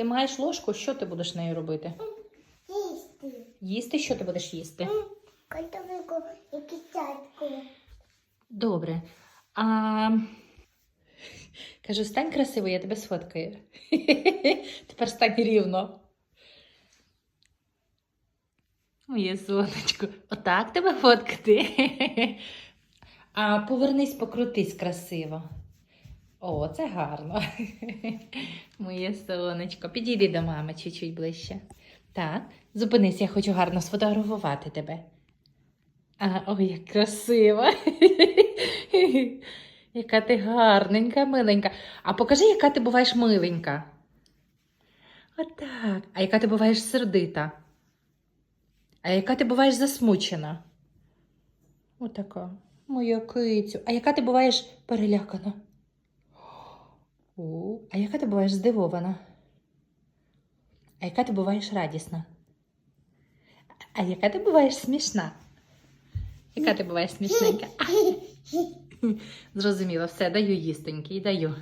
Ти маєш ложку, що ти будеш нею робити? Їсти. Їсти, що ти будеш їсти? Картопельку і кицятку. Добре. А... Кажу, стань красиво, я тебе сфоткаю. Тепер стань рівно. Моє сонечко. Отак тебе фоткати. А повернись, покрутись красиво. О, це гарно. Моє сонечко. Підійди до мами чуть-чуть ближче. Так, зупинись, я хочу гарно сфотографувати тебе. А, ой, як красиво. Яка ти гарненька, миленька. А покажи, яка ти буваєш миленька. Отак. А яка ти буваєш сердита? А яка ти буваєш засмучена? Отака. Моя кицю. А яка ти буваєш перелякана? А яка ти буваєш здивована? А яка ти буваєш радісна? А яка ти буваєш смішна? Яка ти буваєш смішненька? Зрозуміло, все, даю їстенький, даю.